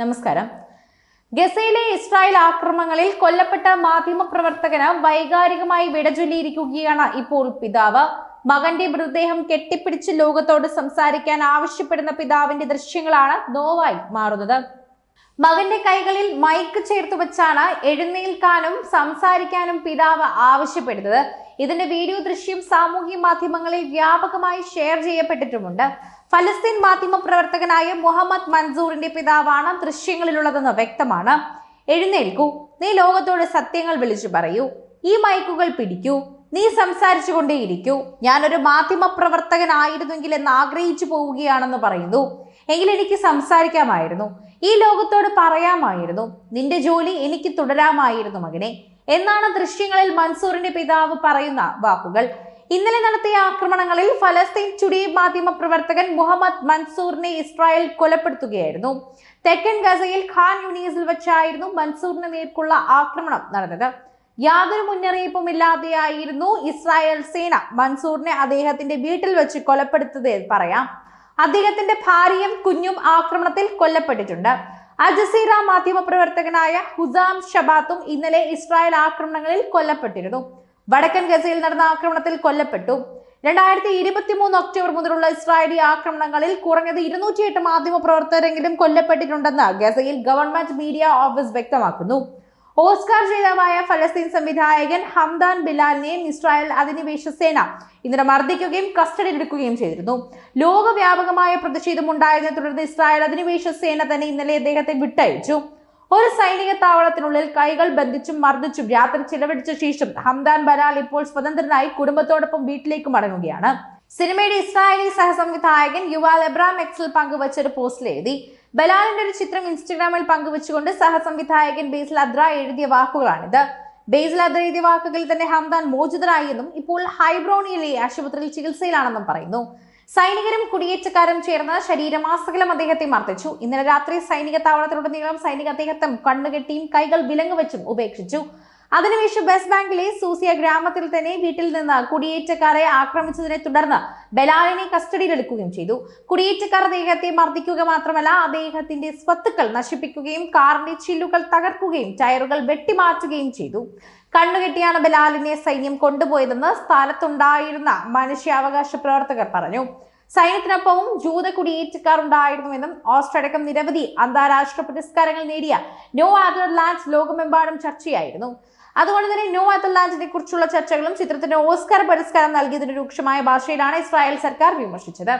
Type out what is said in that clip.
നമസ്കാരം. ഗസയിലെ ഇസ്രായേൽ ആക്രമണങ്ങളിൽ കൊല്ലപ്പെട്ട മാധ്യമപ്രവർത്തകന് വൈകാരികമായി വിടചൊല്ലിയിരിക്കുകയാണ് ഇപ്പോൾ പിതാവ്. മകന്റെ മൃതദേഹം കെട്ടിപ്പിടിച്ച് ലോകത്തോട് സംസാരിക്കാൻ ആവശ്യപ്പെടുന്ന പിതാവിന്റെ ദൃശ്യങ്ങളാണ് നോവായി മാറുന്നത്. മകന്റെ കൈകളിൽ മൈക്ക് ചേർത്ത് വെച്ചാണ് എഴുന്നേൽക്കാനും സംസാരിക്കാനും പിതാവ് ആവശ്യപ്പെടുന്നത്. ഇതിന്റെ വീഡിയോ ദൃശ്യം സാമൂഹ്യ മാധ്യമങ്ങളിൽ വ്യാപകമായി ഷെയർ ചെയ്യപ്പെട്ടിട്ടുമുണ്ട്. ഫലസ്തീൻ മാധ്യമ പ്രവർത്തകനായ മുഹമ്മദ് മൻസൂറിന്റെ പിതാവാണ് ദൃശ്യങ്ങളിലുള്ളതെന്ന് വ്യക്തമാണ്. എഴുന്നേൽക്കൂ. നീ ലോകത്തോട് സത്യങ്ങൾ വിളിച്ചു പറയൂ. ഈ മയക്കുകൾ പിടിക്കൂ. നീ സംസാരിച്ചു കൊണ്ടേയിരിക്കൂ ഞാനൊരു മാധ്യമ പ്രവർത്തകനായിരുന്നെങ്കിൽ എന്ന് ആഗ്രഹിച്ചു പോവുകയാണെന്ന് പറയുന്നു. എങ്കിൽ എനിക്ക് സംസാരിക്കാമായിരുന്നു. ഈ ലോകത്തോട് പറയാമായിരുന്നു. നിന്റെ ജോലി എനിക്ക് തുടരാമായിരുന്നു മകനെ. എന്നാണ് ദൃശ്യങ്ങളിൽ മൻസൂറിന്റെ പിതാവ് പറയുന്ന വാക്കുകൾ. ഇന്നലെ നടത്തിയ ആക്രമണങ്ങളിൽ ഫലസ്തീൻ ചുടി മാധ്യമ പ്രവർത്തകൻ മുഹമ്മദ് മൻസൂറിനെ ഇസ്രായേൽ കൊലപ്പെടുത്തുകയായിരുന്നു. തെക്കൻ ഗസയിൽ ഖാൻ യുനീസിൽ വെച്ചായിരുന്നു മൻസൂറിന് നേർക്കുള്ള ആക്രമണം നടന്നത്. യാതൊരു മുന്നറിയിപ്പും ഇല്ലാതെയായിരുന്നു ഇസ്രായേൽ സേന മൻസൂറിനെ അദ്ദേഹത്തിന്റെ വീട്ടിൽ വെച്ച് കൊലപ്പെടുത്തത് പറയാം. അദ്ദേഹത്തിന്റെ ഭാര്യയും കുഞ്ഞും ആക്രമണത്തിൽ കൊല്ലപ്പെട്ടിട്ടുണ്ട്. അജസീറ മാധ്യമ പ്രവർത്തകനായ ഹുസാം ഷബാത്തും ഇന്നലെ ഇസ്രായേൽ ആക്രമണങ്ങളിൽ കൊല്ലപ്പെട്ടിരുന്നു. വടക്കൻ ഗസയിൽ നടന്ന ആക്രമണത്തിൽ കൊല്ലപ്പെട്ടു. രണ്ടായിരത്തി ഇരുപത്തി മൂന്ന് ഒക്ടോബർ മുതലുള്ള ഇസ്രായേലി ആക്രമണങ്ങളിൽ കുറഞ്ഞത് ഇരുന്നൂറ്റിയെട്ട് മാധ്യമ പ്രവർത്തകരെങ്കിലും കൊല്ലപ്പെട്ടിട്ടുണ്ടെന്ന് ഗസയിൽ ഗവൺമെന്റ് മീഡിയ ഓഫീസ് വ്യക്തമാക്കുന്നു. ഓസ്കാർ ജേതാവായ ഫലസ്തീൻ സംവിധായകൻ ഹംദാൻ ബിലാലിനെയും ഇസ്രായേൽ അധിനിവേശ സേന ഇന്നലെ മർദ്ദിക്കുകയും കസ്റ്റഡിയിലെടുക്കുകയും ചെയ്തിരുന്നു. ലോകവ്യാപകമായ പ്രതിഷേധം ഉണ്ടായതിനെ തുടർന്ന് ഇസ്രായേൽ അധിനിവേശ സേന തന്നെ ഇന്നലെ അദ്ദേഹത്തെ വിട്ടയച്ചു. ഒരു സൈനിക താവളത്തിനുള്ളിൽ കൈകൾ ബന്ധിച്ചും മർദ്ദിച്ചും രാത്രി ചിലവഴിച്ച ശേഷം ഹംദാൻ ബലാൽ ഇപ്പോൾ സ്വതന്ത്രനായി കുടുംബത്തോടൊപ്പം വീട്ടിലേക്ക് മടങ്ങുകയാണ്. സിനിമയുടെ ഇസ്രായേലി സഹസംവിധായകൻ യുവാൽ എബ്രാം എക്സിൽ പങ്കുവച്ച ഒരു പോസ്റ്റിൽ എഴുതി ബലാലിന്റെ ഒരു ചിത്രം ഇൻസ്റ്റഗ്രാമിൽ പങ്കുവച്ചുകൊണ്ട് സഹസംവിധായകൻ ബേസിൽ അദ്ര എഴുതിയ വാക്കുകളാണിത്. ബേസിൽ അദ്ര എഴുതിയ വാക്കുകളിൽ തന്നെ ഹംദാൻ മോചിതനായി എന്നും ഇപ്പോൾ ഹൈബ്രോണിയിലെ ആശുപത്രിയിൽ ചികിത്സയിലാണെന്നും പറയുന്നു. സൈനികരും കുടിയേറ്റക്കാരും ചേർന്ന് ശരീരമാസകലം അദ്ദേഹത്തെ മർദ്ദിച്ചു. ഇന്നലെ രാത്രി സൈനിക താവളത്തിലുടനീളം സൈനിക അദ്ദേഹത്തെ കണ്ണുകെട്ടിയും കൈകൾ വിലങ്ങുവെച്ചും ഉപേക്ഷിച്ചു. അതിനുശേഷം വെസ്റ്റ് ബാങ്കിലെ സൂസിയ ഗ്രാമത്തിൽ തന്നെ വീട്ടിൽ നിന്ന് കുടിയേറ്റക്കാരെ ആക്രമിച്ചതിനെ തുടർന്ന് ബലാലിനെ കസ്റ്റഡിയിലെടുക്കുകയും ചെയ്തു. കുടിയേറ്റക്കാർ അദ്ദേഹത്തെ മർദ്ദിക്കുക മാത്രമല്ല അദ്ദേഹത്തിന്റെ സ്വത്തുക്കൾ നശിപ്പിക്കുകയും കാറിന്റെ ചില്ലുകൾ തകർക്കുകയും ടയറുകൾ വെട്ടിമാറ്റുകയും ചെയ്തു. കണ്ണുകെട്ടിയാണ് ബലാലിനെ സൈന്യം കൊണ്ടുപോയതെന്ന് സ്ഥലത്തുണ്ടായിരുന്ന മനുഷ്യാവകാശ പ്രവർത്തകർ പറഞ്ഞു. സൈന്യത്തിനൊപ്പവും ജൂത കുടിയേറ്റക്കാർ ഉണ്ടായിരുന്നുവെന്നും നിരവധി അന്താരാഷ്ട്ര പുരസ്കാരങ്ങൾ നേടിയ നോ അതർ ലാൻഡ്സ് ലോകമെമ്പാടും ചർച്ചയായിരുന്നു. അതുകൊണ്ട് തന്നെ നോ അതർ ലാൻഡിനെ കുറിച്ചുള്ള ചർച്ചകളും ചിത്രത്തിന് ഓസ്കാർ പുരസ്കാരം നൽകിയതിന് രൂക്ഷമായ ഭാഷയിലാണ് ഇസ്രായേൽ സർക്കാർ വിമർശിച്ചത്.